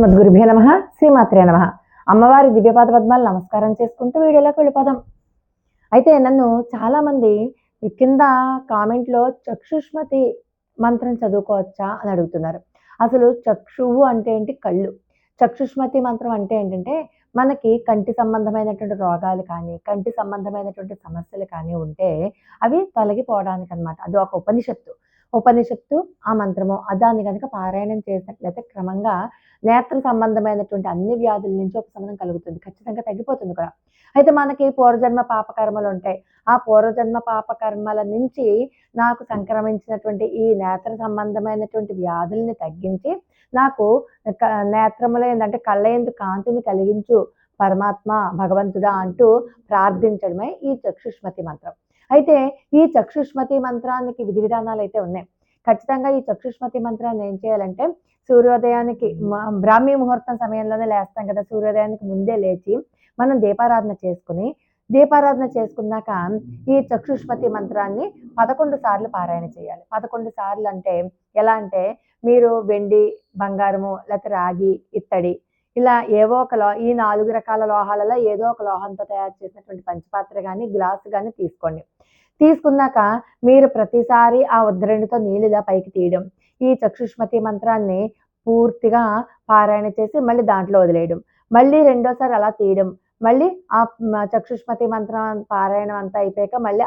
అస్మద్గురుభ్యో నమ శ్రీమాత్రే నమ. అమ్మవారి దివ్యపాద పద్మాలు నమస్కారం చేసుకుంటూ వీడియోలోకి వెళ్ళిపోదాం. అయితే నన్ను చాలామంది కింద కామెంట్లో చక్షుష్మతి మంత్రం చదువుకోవచ్చా అని అడుగుతున్నారు. అసలు చక్షువు అంటే ఏంటి? కళ్ళు. చక్షుష్మతి మంత్రం అంటే ఏంటంటే మనకి కంటి సంబంధమైనటువంటి రోగాలు కానీ కంటి సంబంధమైనటువంటి సమస్యలు కానీ ఉంటే అవి తొలగిపోవడానికి అనమాట అది ఒక ఉపనిషత్తు. ఉపనిషత్తు ఆ మంత్రము. దాన్ని కనుక పారాయణం చేసినట్లయితే క్రమంగా నేత్ర సంబంధమైనటువంటి అన్ని వ్యాధుల నుంచి ఉపశమనం కలుగుతుంది. ఖచ్చితంగా తగ్గిపోతుంది కూడా. అయితే మనకి పూర్వజన్మ పాపకర్మలు ఉంటాయి. ఆ పూర్వజన్మ పాపకర్మల నుంచి నాకు సంక్రమించినటువంటి ఈ నేత్ర సంబంధమైనటువంటి వ్యాధుల్ని తగ్గించి నాకు నేత్రములు ఏంటంటే కళ్ళ ఎందు కాంతిని కలిగించు పరమాత్మ భగవంతుడా అంటూ ప్రార్థించడమే ఈ చక్షుష్మతి మంత్రం. అయితే ఈ చక్షుష్మతి మంత్రానికి విధి విధానాలు అయితే ఉన్నాయి. ఖచ్చితంగా ఈ చక్షుష్మతి మంత్రాన్ని ఏం చేయాలంటే సూర్యోదయానికి బ్రాహ్మీ ముహూర్తం సమయంలోనే లేస్తాం కదా సూర్యోదయానికి ముందే లేచి మనం దీపారాధన చేసుకుని దీపారాధన చేసుకున్నాక ఈ చక్షుష్మతి మంత్రాన్ని పదకొండు సార్లు పారాయణ చేయాలి. పదకొండు సార్లు అంటే ఎలా అంటే మీరు వెండి బంగారము లేకపోతే రాగి ఇత్తడి ఇలా ఏవో ఒక లో ఈ నాలుగు రకాల లోహాలలో ఏదో ఒక లోహంతో తయారు చేసినటువంటి పంచపాత్ర కానీ గ్లాసు కానీ తీసుకోండి. తీసుకున్నాక మీరు ప్రతిసారి ఆ ఉద్ధరణితో నీళ్ళులా పైకి తీయడం. ఈ చక్షుష్మతి మంత్రాన్ని పూర్తిగా పారాయణ చేసి మళ్ళీ దాంట్లో వదిలేయడం. మళ్ళీ రెండోసారి అలా తీయడం. మళ్ళీ ఆ చక్షుష్మతి మంత్రం పారాయణం అంతా అయిపోయాక మళ్ళీ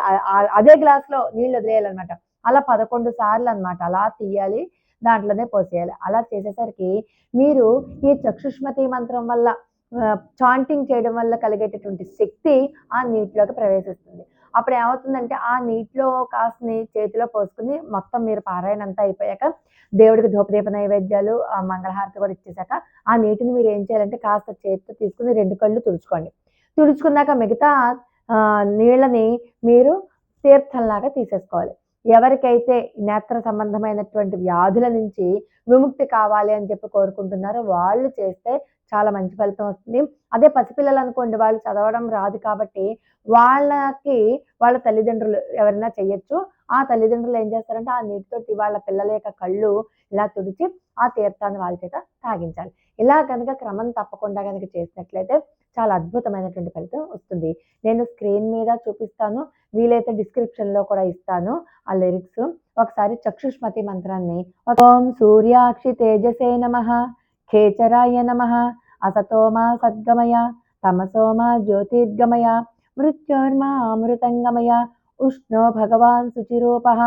అదే గ్లాస్లో నీళ్ళు వదిలేయాలన్నమాట. అలా పదకొండు సార్లు అనమాట అలా తీయాలి దాంట్లోనే పోసేయాలి. అలా చేసేసరికి మీరు ఈ చక్షుష్మతి మంత్రం వల్ల చాంటింగ్ చేయడం వల్ల కలిగేటటువంటి శక్తి ఆ నీటిలోకి ప్రవేశిస్తుంది. అప్పుడు ఏమవుతుందంటే ఆ నీటిలో కాసుని చేతిలో పోసుకుని మొత్తం మీరు పారాయణ అంతా అయిపోయాక దేవుడికి ధూపదీప నైవేద్యాలు మంగళహారతి కూడా ఇచ్చేసాక ఆ నీటిని మీరు ఏం చేయాలంటే కాస్త చేతితో తీసుకుని రెండు కళ్ళు తుడుచుకోండి. తుడుచుకున్నాక మిగతా నీళ్ళని మీరు తీర్థంలాగా తీసేసుకోవాలి. ఎవరికైతే నేత్ర సంబంధమైనటువంటి వ్యాధుల నుంచి విముక్తి కావాలి అని చెప్పి కోరుకుంటున్నారో వాళ్ళు చేస్తే చాలా మంచి ఫలితం వస్తుంది. అదే పసిపిల్లలు అనుకోండి వాళ్ళు చదవడం రాదు కాబట్టి వాళ్ళకి వాళ్ళ తల్లిదండ్రులు ఎవరైనా చేయొచ్చు ఆ తల్లిదండ్రులు ఏం చేస్తారంటే ఆ నీటితోటి వాళ్ళ పిల్లల యొక్క కళ్ళు ఇలా తుడిచి ఆ తీర్థాన్ని వాళ్ళ చేత తాగించాలి. ఇలా కనుక క్రమం తప్పకుండా కనుక చేసినట్లయితే చాలా అద్భుతమైనటువంటి ఫలితం వస్తుంది. నేను స్క్రీన్ మీద చూపిస్తాను వీలైతే డిస్క్రిప్షన్లో కూడా ఇస్తాను ఆ లిరిక్స్. ఒకసారి చక్షుష్మతి మంత్రాన్ని ఓం సూర్యాక్షి తేజసే నమ ఖేచరాయ నమ అసతోమా సద్గమయ తమసోమా జ్యోతిర్గమయ మృత్యోర్మా అమృతంగమయ उष्णो भगवान् सुचिरूपः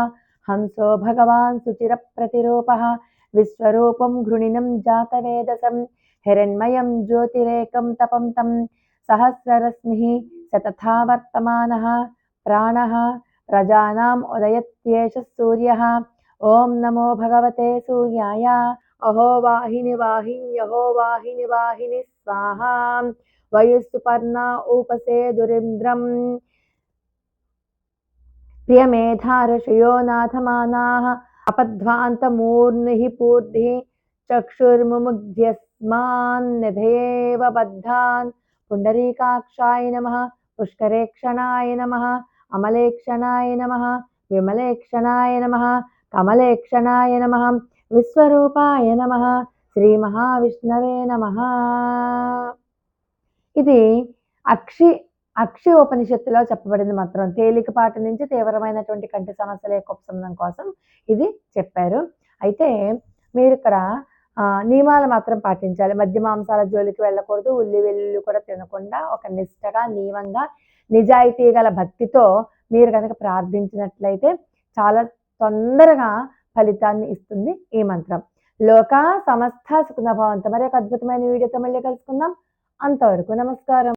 हंसो भगवान् सुचिरप्रतिरूपः विश्वरूपं घृणिनं जातवेदसं, हिरण्मयं ज्योतिरेकं तपं तं सहस्ररश्मिः स तथा वर्तमानः प्राणः, प्रजानाम् उदयत्येष सूर्यः, ॐ नमो भगवते सूर्याय, अहो वाहिनि वाहिन्यहो वाहिनि वाहिनि, स्वाहा, वयुः सुपर्णा उपसे दुरिन्द्रम्। ప్రియమేధారషయో నాథమానాः अपध्वान्तमूर्निः पूर्धिः चक्षुर्मुमुग्ध्यस्मान्निधयेव बद्धान् पुण्डरीकाक्षाय नमः पुष्करेक्षणाय नमः अमलेक्षणाय नमः विमलेक्षणाय नमः कमलेक्षणाय नमः విశ్వరూపాయ నమ శ్రీ మహావిష్ణవే నమ ఇది అక్షి అక్షయ ఉపనిషత్తులో చెప్పబడింది మాత్రం తేలికపాటి నుంచి తీవ్రమైనటువంటి కంటి సమస్యల యొక్క ఉపశమనం కోసం ఇది చెప్పారు. అయితే మీరు ఇక్కడ నియమాలు మాత్రం పాటించాలి. మధ్య మాంసాల జోలికి వెళ్ళకూడదు ఉల్లి వెల్లుల్లి కూడా తినకుండా ఒక నిష్టగా నియమంగా నిజాయితీ గల భక్తితో మీరు కనుక ప్రార్థించినట్లయితే చాలా తొందరగా ఫలితాన్ని ఇస్తుంది ఈ మంత్రం. లోక సమస్త సుఖనభావంతో మరి ఒక అద్భుతమైన వీడియోతో మళ్ళీ కలుసుకుందాం. అంతవరకు నమస్కారం.